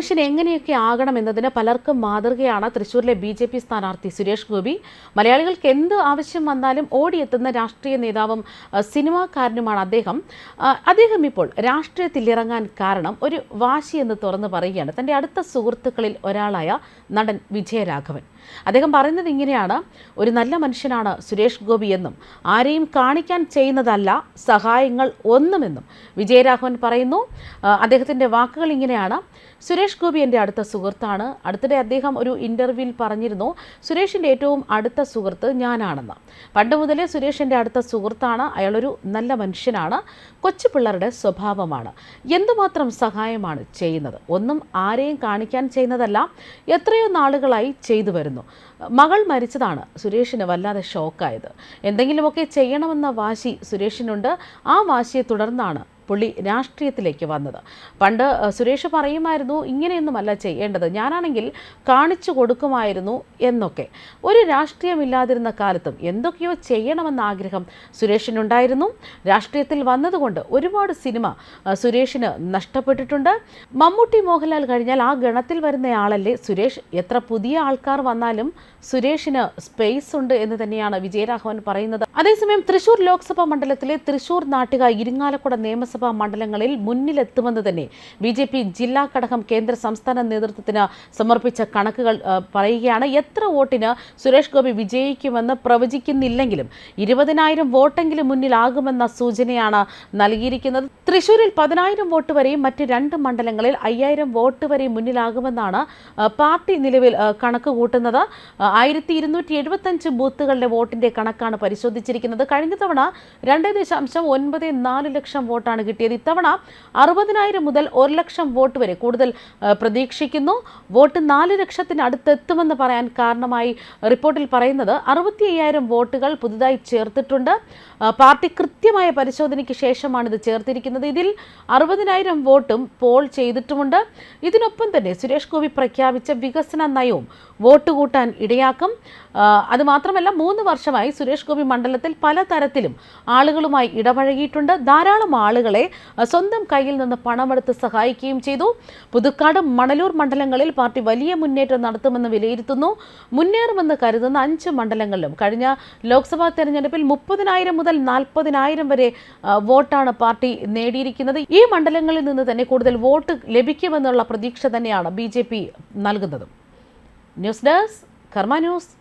മനുഷ്യൻ എങ്ങനെയൊക്കെ ആകണം എന്നതിന് പലർക്കും മാതൃകയാണ് തൃശൂരിലെ ബി ജെ പി സ്ഥാനാർത്ഥി സുരേഷ് ഗോപി. മലയാളികൾക്ക് എന്ത് ആവശ്യം വന്നാലും ഓടിയെത്തുന്ന രാഷ്ട്രീയ നേതാവും സിനിമാക്കാരനുമാണ് അദ്ദേഹം. അദ്ദേഹം ഇപ്പോൾ രാഷ്ട്രീയത്തിൽ ഇറങ്ങാൻ കാരണം ഒരു വാശി എന്ന് തുറന്നു പറയുകയാണ്. തന്റെ അടുത്ത സുഹൃത്തുക്കളിൽ ഒരാളായ നടൻ വിജയരാഘവൻ. അദ്ദേഹം പറയുന്നത് ഇങ്ങനെയാണ് ഒരു നല്ല മനുഷ്യനാണ് സുരേഷ് ഗോപി എന്നും ആരെയും കാണിക്കാൻ ചെയ്യുന്നതല്ല സഹായങ്ങൾ ഒന്നുമെന്നും. വിജയരാഘവൻ പറയുന്നു. അദ്ദേഹത്തിന്റെ വാക്കുകൾ ഇങ്ങനെയാണ് സുരേഷ് ഗോപി എന്റെ അടുത്ത സുഹൃത്താണ്. അടുത്തിടെ അദ്ദേഹം ഒരു ഇന്റർവ്യൂവിൽ പറഞ്ഞിരുന്നു സുരേഷിന്റെ ഏറ്റവും അടുത്ത സുഹൃത്ത് ഞാനാണെന്ന്. പണ്ട് മുതലേ സുരേഷ് എന്റെ അടുത്ത സുഹൃത്താണ്. അയാളൊരു നല്ല മനുഷ്യനാണ് കൊച്ചു പിള്ളേരുടെ സ്വഭാവമാണ്. എന്തുമാത്രം സഹായമാണ് ചെയ്യുന്നത്? ഒന്നും ആരെയും കാണിക്കാൻ ചെയ്യുന്നതല്ല എത്രയോ നാളുകളായി ചെയ്തു വരുന്നു. മകൾ മരിച്ചതാണ് സുരേഷിന് വല്ലാതെ ഷോക്കായത്. എന്തെങ്കിലുമൊക്കെ ചെയ്യണമെന്ന വാശി സുരേഷിനുണ്ട്. ആ വാശിയെ തുടർന്നാണ് പുള്ളി രാഷ്ട്രീയത്തിലേക്ക് വന്നത്. പണ്ട് സുരേഷ് പറയുമായിരുന്നു ഇങ്ങനെയൊന്നുമല്ല ചെയ്യേണ്ടത്. ഞാനാണെങ്കിൽ കാണിച്ചു കൊടുക്കുമായിരുന്നു എന്നൊക്കെ. ഒരു രാഷ്ട്രീയമില്ലാതിരുന്ന കാലത്തും എന്തൊക്കെയോ ചെയ്യണമെന്ന ആഗ്രഹം സുരേഷിനുണ്ടായിരുന്നു. രാഷ്ട്രീയത്തിൽ വന്നതുകൊണ്ട് ഒരുപാട് സിനിമ സുരേഷിന് നഷ്ടപ്പെട്ടിട്ടുണ്ട്. മമ്മൂട്ടി മോഹൻലാൽ കഴിഞ്ഞാൽ ആ ഗണത്തിൽ വരുന്നയാളല്ലേ സുരേഷ്. എത്ര പുതിയ ആൾക്കാർ വന്നാലും സുരേഷിന് സ്പേസ് ഉണ്ട് എന്ന് തന്നെയാണ് വിജയരാഘവൻ പറയുന്നത്. അതേസമയം തൃശൂർ ലോക്സഭാ മണ്ഡലത്തിലെ തൃശൂർ നാട്ടിക ഇരിങ്ങാലക്കുട നിയമസഭാ മണ്ഡലങ്ങളിൽ മുന്നിലെത്തുമെന്ന് തന്നെ ബി ജെ പി ജില്ലാ ഘടകം കേന്ദ്ര സംസ്ഥാന നേതൃത്വത്തിന് സമർപ്പിച്ച കണക്കുകൾ പറയുകയാണ്. എത്ര വോട്ടിന് സുരേഷ് ഗോപി വിജയിക്കുമെന്ന് പ്രവചിക്കുന്നില്ലെങ്കിലും ഇരുപതിനായിരം വോട്ടെങ്കിലും മുന്നിലാകുമെന്ന സൂചനയാണ് നൽകിയിരിക്കുന്നത്. തൃശൂരിൽ പതിനായിരം വോട്ട് വരെയും മറ്റ് രണ്ട് മണ്ഡലങ്ങളിൽ അയ്യായിരം വോട്ട് വരെയും മുന്നിലാകുമെന്നാണ് പാർട്ടി നിലവിൽ കണക്ക് കൂട്ടുന്നത്. ആയിരത്തി ഇരുന്നൂറ്റി എഴുപത്തഞ്ച് വോട്ടിന്റെ കണക്കാണ് പരിശോധിച്ചിരിക്കുന്നത്. കഴിഞ്ഞ തവണ രണ്ട് ദശാംശം ഒൻപത് നാല് ലക്ഷം വോട്ടാണ് കിട്ടിയത്. ഇത്തവണ അറുപതിനായിരം മുതൽ ഒരു ലക്ഷം വോട്ട് വരെ കൂടുതൽ പ്രതീക്ഷിക്കുന്നു. വോട്ട് നാല് ലക്ഷത്തിനടുത്തെത്തുമെന്ന് പറയാൻ കാരണമായി റിപ്പോർട്ടിൽ പറയുന്നത് അറുപത്തി അയ്യായിരം വോട്ടുകൾ പുതുതായി ചേർത്തിട്ടുണ്ട്. പാർട്ടി കൃത്യമായ പരിശോധനയ്ക്ക് ശേഷമാണ് ഇത് ചേർത്തിരിക്കുന്നത്. ഇതിൽ അറുപതിനായിരം വോട്ടും പോൾ ചെയ്തിട്ടുമുണ്ട്. ഇതിനൊപ്പം തന്നെ സുരേഷ് ഗോപി പ്രഖ്യാപിച്ച വികസന നയവും വോട്ട് കൂട്ടാൻ ഇടയാക്കും. അതുമാത്രമല്ല അത് മൂന്ന് വർഷമായി സുരേഷ് ഗോപി മണ്ഡലത്തിൽ പലതരത്തിലും ആളുകളുമായി ഇടപഴകിയിട്ടുണ്ട്. ധാരാളം ആളുകളെ ആ, സ്വന്തം കയ്യിൽ നിന്ന് പണമെടുത്ത് സഹായിക്കുകയും ചെയ്തു. പുതുക്കാട് മണലൂർ മണ്ഡലങ്ങളിൽ പാർട്ടി വലിയ മുന്നേറ്റം നടത്തുമെന്ന് വിലയിരുത്തുന്നു. മുന്നേറുമെന്ന് കരുതുന്ന അഞ്ച് മണ്ഡലങ്ങളിലും കഴിഞ്ഞ ലോക്സഭാ തെരഞ്ഞെടുപ്പിൽ മുപ്പതിനായിരം മുതൽ നാൽപ്പതിനായിരം വരെ വോട്ടാണ് പാർട്ടി നേടിയിരിക്കുന്നത്. ഈ മണ്ഡലങ്ങളിൽ നിന്ന് തന്നെ കൂടുതൽ വോട്ട് ലഭിക്കുമെന്നുള്ള പ്രതീക്ഷ തന്നെയാണ് ബി ജെ പി നൽകുന്നതും. News desk Karma news.